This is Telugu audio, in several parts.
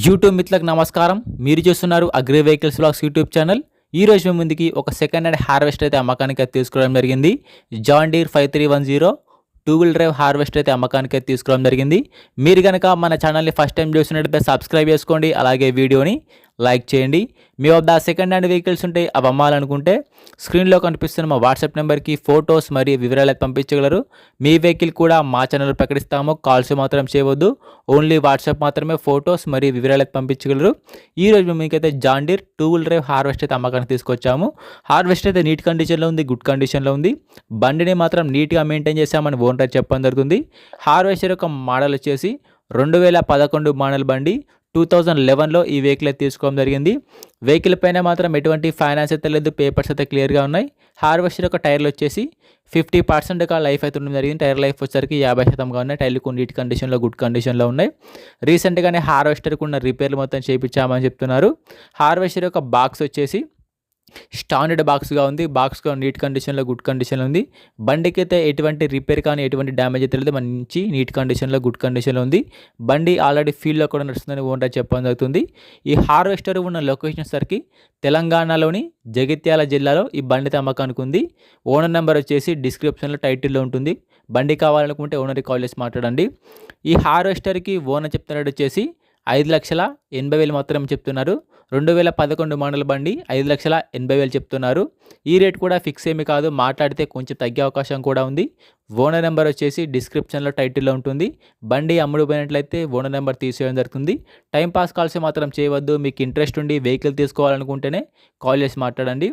యూట్యూబ్ మిత్రులకు నమస్కారం. మీరు చూస్తున్నారు agri vehicles blogs YouTube channel. ఈ రోజు మీ ముందుకి ఒక సెకండ్ హ్యాండ్ హార్వెస్ట్ అయితే అమ్మకానికి అయితే తీసుకోవడం జరిగింది. John Deere five three one zero two wheel drive harvest అయితే అమ్మకానికి అయితే తీసుకోవడం జరిగింది. మీరు కనుక మన ఛానల్ని ఫస్ట్ టైం చూసినట్టయితే సబ్స్క్రైబ్ చేసుకోండి. అలాగే వీడియోని లైక్ చేయండి. మీ వద్ద సెకండ్ హ్యాండ్ వెహికల్స్ ఉంటే అవి అమ్మాలనుకుంటే స్క్రీన్లో కనిపిస్తున్న మా వాట్సాప్ నెంబర్కి ఫొటోస్ మరియు వివరాలు పంపించగలరు. మీ వెహికల్ కూడా మా ఛానల్ ప్రకటిస్తాము. కాల్స్ మాత్రం చేయవద్దు. ఓన్లీ వాట్సాప్ మాత్రమే ఫొటోస్ మరియు వివరాలు పంపించగలరు. ఈరోజు మేము మీకైతే John Deere two wheel drive harvest అయితే అమ్మకానికి తీసుకొచ్చాము. హార్వెస్ట్ అయితే నీట్ కండిషన్లో ఉంది గుడ్ కండిషన్లో ఉంది. బండిని మాత్రం నీట్గా మెయింటైన్ చేసామని ఓనర్ చెప్పడం జరుగుతుంది. హార్వెస్టర్ యొక్క మోడల్ వచ్చేసి రెండు వేల పదకొండు మోడల్ బండి టూ థౌజండ్ లెవెన్లో ఈ వెహికల్ అయితే తీసుకోవడం జరిగింది. వెహికల్ పైన మాత్రం ఎటువంటి ఫైనాన్స్ అయితే లేదు పేపర్స్ అయితే క్లియర్గా ఉన్నాయి. హార్వెస్టర్ యొక్క టైర్లు వచ్చేసి ఫిఫ్టీ పర్సెంట్గా లైఫ్ అయితే ఉండడం జరిగింది. టైర్ లైఫ్ వచ్చేసరికి యాభై శాతంగా ఉన్నాయి. టైర్లు కొన్ని నీట్ కండిషన్లో గుడ్ కండిషన్లో ఉన్నాయి. రీసెంట్గానే హార్వెస్టర్కి ఉన్న రిపేర్లు మొత్తం చేయించామని చెప్తున్నారు. హార్వెస్టర్ యొక్క బాక్స్ వచ్చేసి స్టాండర్డ్ బాక్స్గా ఉంది. బాక్స్గా నీట్ కండిషన్లో గుడ్ కండిషన్లో ఉంది. బండికి అయితే ఎటువంటి రిపేర్ కానీ ఎటువంటి డ్యామేజ్ అయితే లేదు. మంచి నీట్ కండిషన్లో గుడ్ కండిషన్లో ఉంది. బండి ఆల్రెడీ ఫీల్డ్లో కూడా నడుస్తుందని ఓనర్ చెప్పడం జరుగుతుంది. ఈ హార్వెస్టర్ ఉన్న లొకేషన్ సరికి తెలంగాణలోని జగిత్యాల జిల్లాలో ఈ బండి అమ్మకానికి ఉంది. ఓనర్ నెంబర్ వచ్చేసి డిస్క్రిప్షన్లో టైటిల్లో ఉంటుంది. బండి కావాలనుకుంటే ఓనర్కి కాల్ చేసి మాట్లాడండి. ఈ హార్వెస్టర్కి ఓనర్ చెప్తున్నట్టు వచ్చేసి ఐదు లక్షల ఎనభై వేలు మాత్రమే చెప్తున్నారు. రెండు వేల పదకొండు మోడల్ బండి ఐదు లక్షల ఎనభై వేలు చెప్తున్నారు. ఈ రేట్ కూడా ఫిక్స్ ఏమి కాదు మాట్లాడితే కొంచెం తగ్గే అవకాశం కూడా ఉంది. ఓనర్ నెంబర్ వచ్చేసి డిస్క్రిప్షన్లో టైటిల్లో ఉంటుంది. బండి అమ్ముడు పోయినట్లయితే ఓనర్ నెంబర్ తీసేయడం జరుగుతుంది. టైం పాస్ కాల్స్ మాత్రం చేయవద్దు మీకు ఇంట్రెస్ట్ ఉండి వెహికల్ తీసుకోవాలనుకుంటేనే కాల్ చేసి మాట్లాడండి.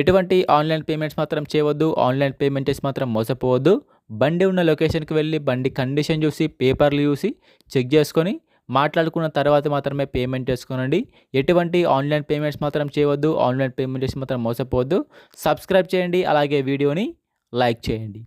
ఎటువంటి ఆన్లైన్ పేమెంట్స్ మాత్రం చేయవద్దు ఆన్లైన్ పేమెంట్ చేసి మాత్రం మోసపోవద్దు. బండి ఉన్న లొకేషన్కి వెళ్ళి బండి కండిషన్ చూసి పేపర్లు చూసి చెక్ చేసుకొని మాట్లాడుకున్న తర్వాత మాత్రమే పేమెంట్ చేసుకోనండి ఎటువంటి ఆన్లైన్ పేమెంట్స్ మాత్రం చేయవద్దు ఆన్లైన్ పేమెంట్ చేసి మాత్రం మోసపోవద్దు. సబ్స్క్రైబ్ చేయండి అలాగే వీడియోని లైక్ చేయండి.